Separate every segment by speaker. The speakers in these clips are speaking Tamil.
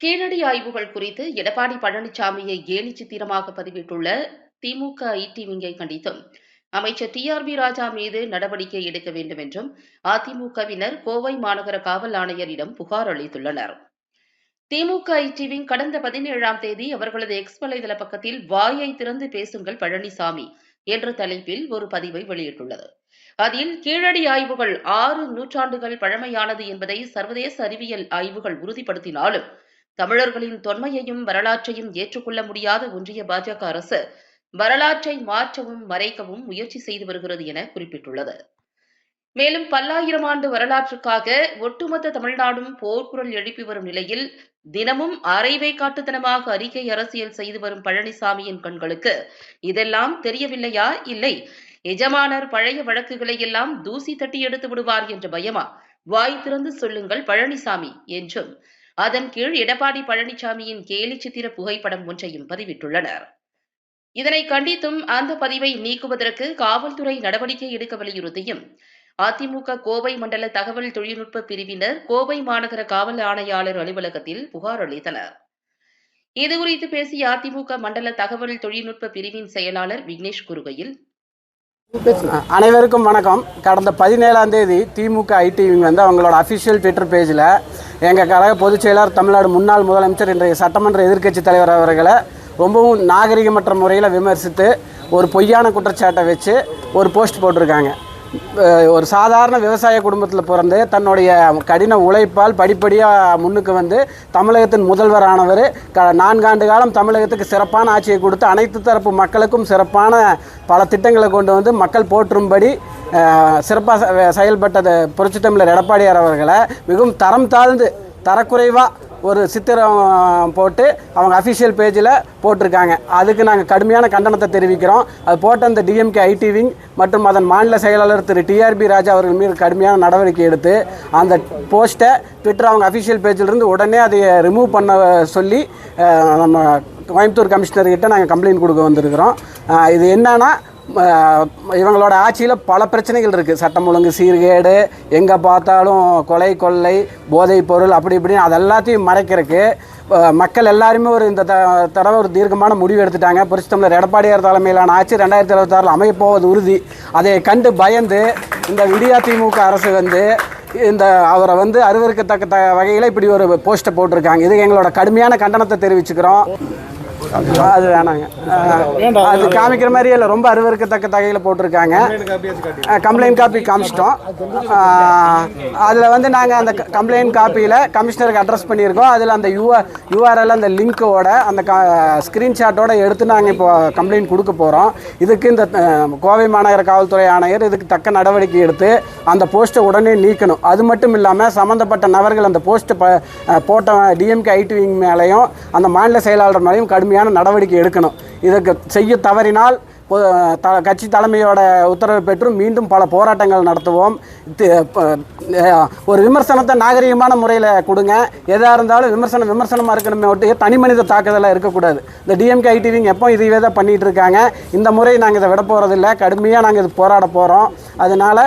Speaker 1: கீழடி ஆய்வுகள் குறித்து எடப்பாடி பழனிசாமியை கேலி சித்திரமாக பதிவிட்டுள்ள திமுக ஐடிவிங்கை கண்டித்தும் அமைச்சர் டி ஆர் பி ராஜா மீது நடவடிக்கை எடுக்க வேண்டும் என்றும் அதிமுகவினர் கோவை மாநகர காவல் ஆணையரிடம் புகார் அளித்துள்ளனர். திமுக ஐடிவிங் கடந்த பதினேழாம் தேதி அவர்களது எக்ஸ் வலைதள பக்கத்தில் வாயை திறந்து பேசுங்கள் பழனிசாமி என்ற தலைப்பில் ஒரு பதிவை வெளியிட்டுள்ளது. அதில் கீழடி ஆய்வுகள் ஆறு நூற்றாண்டுகள் பழமையானது என்பதை சர்வதேச அறிவியல் ஆய்வுகள் உறுதிப்படுத்தினாலும் தமிழர்களின் தொன்மையையும் வரலாற்றையும் ஏற்றுக்கொள்ள முடியாத ஒன்றிய பாஜக அரசு வரலாற்றை மாற்றவும் மறைக்கவும் முயற்சி செய்து வருகிறது என குறிப்பிட்டுள்ளது. மேலும் பல்லாயிரம் ஆண்டு வரலாற்றுக்காக ஒட்டுமொத்த தமிழ்நாடும் போர்க்குரல் எழுப்பி வரும் நிலையில் தினமும் அரைவை காட்டுத்தனமாக அறிக்கை அரசியல் செய்து வரும் பழனிசாமியின் கண்களுக்கு இதெல்லாம் தெரியவில்லையா? இல்லை. எஜமானர் பழைய வழக்குகளை எல்லாம் தூசி தட்டி எடுத்து விடுவார் என்ற பயமா? வாய் திறந்து சொல்லுங்கள் பழனிசாமி என்றும் அதன் கீழ் எடப்பாடி பழனிசாமியின் கேலி சித்திர புகைப்படம் ஒன்றையும் பதிவிட்டுள்ளனர். இதனை கண்டித்தும் அந்த பதிவை நீக்குவதற்கு காவல்துறை நடவடிக்கை எடுக்க வலியுறுத்தியும் அதிமுக கோவை மண்டல தகவல் தொழில்நுட்ப பிரிவினர் கோவை மாநகர காவல் ஆணையாளர் அலுவலகத்தில் புகார் அளித்தனர். இதுகுறித்து பேசிய அதிமுக மண்டல தகவல் தொழில்நுட்ப பிரிவின் செயலாளர் விக்னேஷ் குறுகையில்
Speaker 2: அனைவருக்கும் வணக்கம். கடந்த பதினேழாம் தேதி திமுக ஐடி வந்து அவங்களோட அஃபிஷியல் ட்விட்டர் பேஜில் எங்கள் கழக பொதுச் செயலாளர் தமிழ்நாடு முன்னாள் முதலமைச்சர் இன்றைய சட்டமன்ற எதிர்க்கட்சி தலைவர் அவர்களை ரொம்பவும் நாகரிகமற்ற முறையில் விமர்சித்து ஒரு பொய்யான குற்றச்சாட்டை வச்சு ஒரு போஸ்ட் போட்டிருக்காங்க. ஒரு சாதாரண விவசாய குடும்பத்தில் பிறந்து தன்னுடைய கடின உழைப்பால் படிப்படியாக முன்னுக்கு வந்து தமிழகத்தின் முதல்வரானவர். க நான்காண்டு காலம் தமிழகத்துக்கு சிறப்பான ஆட்சியை கொடுத்து அனைத்து தரப்பு மக்களுக்கும் சிறப்பான பல திட்டங்களை கொண்டு வந்து மக்கள் போற்றும்படி சிறப்பாக செயல்பட்டது புரட்சி தமிழர் எடப்பாடியார் அவர்களை. மிகவும் தரம் தாழ்ந்து தரக்குறைவாக ஒரு சித்திரம் போட்டு அவங்க அஃபிஷியல் பேஜில் போட்டிருக்காங்க. அதுக்கு நாங்கள் கடுமையான கண்டனத்தை தெரிவிக்கிறோம். அது போட்ட அந்த டிஎம்கே ஐடி விங் மற்றும் அதன் மாநில செயலாளர் திரு டிஆர்பி ராஜா அவர்கள் மீது கடுமையான நடவடிக்கை எடுத்து அந்த போஸ்ட்டை ட்விட்டர் அவங்க அஃபிஷியல் பேஜிலிருந்து உடனே அதை ரிமூவ் பண்ண சொல்லி நம்ம கோயம்புத்தூர் கமிஷனர்கிட்ட நாங்கள் கம்ப்ளைண்ட் கொடுக்க வந்திருக்கிறோம். இது என்னன்னா இவங்களோட ஆட்சியில் பல பிரச்சனைகள் இருக்குது சட்டம் ஒழுங்கு சீர்கேடு எங்கே பார்த்தாலும் கொலை கொள்ளை போதைப் பொருள் அப்படி இப்படின்னு அது எல்லாத்தையும் மறைக்கிறதுக்கு மக்கள் எல்லாருமே ஒரு இந்த த தடவை ஒரு தீர்க்கமான முடிவு எடுத்துட்டாங்க. புரட்சி தமிழர் எடப்பாடியார் தலைமையிலான ஆட்சி ரெண்டாயிரத்தி இருபத்தாறில் அமையப்போவது உறுதி. அதை கண்டு பயந்து இந்த விடியா திமுக அரசு வந்து இந்த அவரை வந்து அறிவிற்கத்தக்க த வகையில் இப்படி ஒரு போஸ்ட்டை போட்டிருக்காங்க. இதுக்கு எங்களோட கடுமையான கண்டனத்தை தெரிவிச்சுக்கிறோம். அது வேணாங்க. அது காமிக்கிற மாதிரியே இல்லை ரொம்ப அருவருக்கத்தக்க தகையில் போட்டிருக்காங்க. கம்ப்ளைண்ட் காப்பி காமிச்சிட்டோம். அதில் வந்து நாங்கள் அந்த கம்ப்ளைண்ட் காப்பியில் கமிஷனருக்கு அட்ரஸ் பண்ணியிருக்கோம். அதில் அந்த யூஆர் யூஆர்எல் அந்த லிங்க்கோட அந்த க ஸ்க்ரீன்ஷாட்டோட எடுத்து நாங்கள் இப்போ கம்ப்ளைண்ட் கொடுக்க போகிறோம் இதுக்கு இந்த கோவை மாநகர காவல்துறை ஆணையர் இதுக்கு தக்க நடவடிக்கை எடுத்து அந்த போஸ்ட்டை உடனே நீக்கணும். அது மட்டும் இல்லாமல் சம்மந்தப்பட்ட நபர்கள் அந்த போஸ்ட்டை ப போட்ட டிஎம்கே ஐடி விங் மேலேயும் அந்த மாநில செயலாளர் மேலேயும் கடுமையான நடவடிக்கை எடுக்கணும். இதற்கு செய்ய தவறினால் த கட்சி தலைமையோட உத்தரவை பெற்று மீண்டும் பல போராட்டங்கள் நடத்துவோம். ஒரு விமர்சனத்தை நாகரிகமான முறையில் கொடுங்க. எதாக இருந்தாலும் விமர்சனம் விமர்சனமாக இருக்கணுமே ஒட்டு தனி மனித தாக்குதலாக இருக்கக்கூடாது. இந்த டிஎம்கே ஐடிவிங் எப்போ இதுவே தான் பண்ணிகிட்டு இருக்காங்க. இந்த முறை நாங்கள் இதை விட போகிறதில்ல கடுமையாக நாங்கள் இது போராட போகிறோம் அதனால்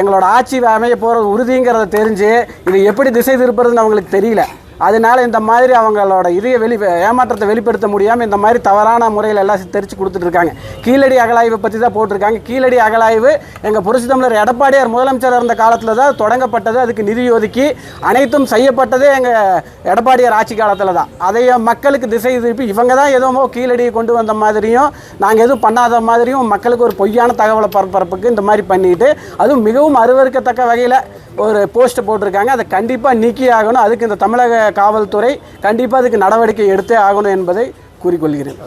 Speaker 2: எங்களோட ஆட்சி அமைய போகிறது உறுதிங்கிறத தெரிஞ்சு இது எப்படி திசை திருப்புறதுன்னு அவங்களுக்கு தெரியல. அதனால இந்த மாதிரி அவங்களோட இதய வெளி ஏமாற்றத்தை வெளிப்படுத்த முடியாமல் இந்த மாதிரி தவறான முறையில் எல்லாம் தெரிச்சு கொடுத்துட்ருக்காங்க கீழடி அகலாய்வை பற்றி தான் போட்டிருக்காங்க. கீழடி அகலாய்வு எங்கள் புரட்சி தமிழர் எடப்பாடியார் முதலமைச்சர் இருந்த காலத்தில் தான் தொடங்கப்பட்டது. அதுக்கு நிதி ஒதுக்கி அனைத்தும் செய்யப்பட்டதே எங்கள் எடப்பாடியார் ஆட்சி காலத்தில் தான். அதையும் மக்களுக்கு திசை திருப்பி இவங்க தான் எதுவுமோ கீழடியை கொண்டு வந்த மாதிரியும் நாங்கள் எதுவும் பண்ணாத மாதிரியும் மக்களுக்கு ஒரு பொய்யான தகவலை பரப்பரப்புக்கு இந்த மாதிரி பண்ணிட்டு அதுவும் மிகவும் அருவருக்கத்தக்க வகையில் ஒரு போஸ்ட் போட்டிருக்காங்க. அதை கண்டிப்பாக நீக்கி ஆகணும். அதுக்கு இந்த தமிழக காவல்துறை கண்டிப்பாக அதுக்கு நடவடிக்கை எடுத்தே ஆகணும் என்பதை கூறிக்கொள்கிறேன்.